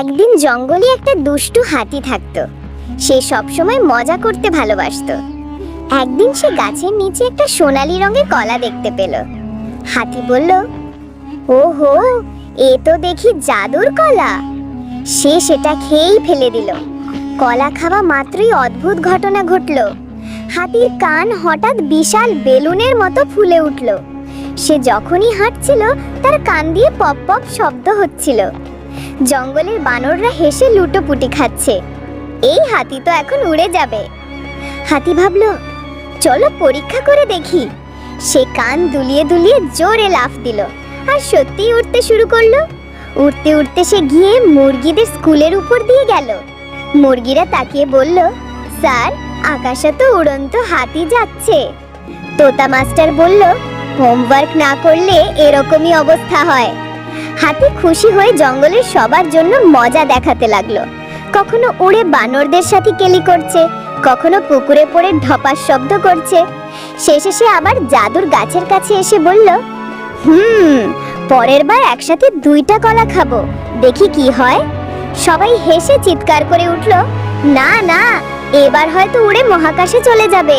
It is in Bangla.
একদিন জঙ্গলে একটা দুষ্টু হাতি থাকতো। সে সবসময় মজা করতে ভালোবাসতো। একদিন সে গাছের নিচে একটা সোনালি রঙের কলা দেখতে পেল। হাতি বলল, ওহো, এ তো দেখি জাদুর কলা। সে সেটা খেয়েই ফেলে দিল। কলা খাওয়া মাত্রই অদ্ভুত ঘটনা ঘটল। হাতির কান হঠাৎ বিশাল বেলুনের মতো ফুলে উঠল। সে যখনই হাঁটছিল, তার কান দিয়ে পপ পপ শব্দ হচ্ছিল। জঙ্গলের বানররা হেসে লুটোপুটি খাচ্ছে। এই হাতি তো এখন উড়ে যাবে। হাতি ভাবলো, চলো পরীক্ষা করে দেখি। সে কান দুলিয়ে দুলিয়ে জোরে লাফ দিল আর সত্যিই উঠতে শুরু করল। উঠতে উঠতে সে গিয়ে মুরগিদের স্কুলের উপর দিয়ে গেল। মুরগিরা তাকিয়ে বলল, স্যার, আকাশে তো উড়ন্ত হাতি যাচ্ছে। তোতা মাস্টার বলল, হোমওয়ার্ক না করলে এরকমই অবস্থা হয়। হাতি খুশি হয়ে জঙ্গলের সবার জন্য মজা দেখাতে লাগল। কখনো উড়ে বানরদের সাথে কেলি করছে, কখনো পুকুরে পড়ে ঢপার শব্দ করছে। শেষে সে আবার জাদুর গাছের কাছে এসে বলল, হুম, পরের বার একসাথে দুইটা কলা খাব, দেখি কি হয়। সবাই হেসে চিৎকার করে উঠল, না না, এবার হয়তো উড়ে মহাকাশে চলে যাবে।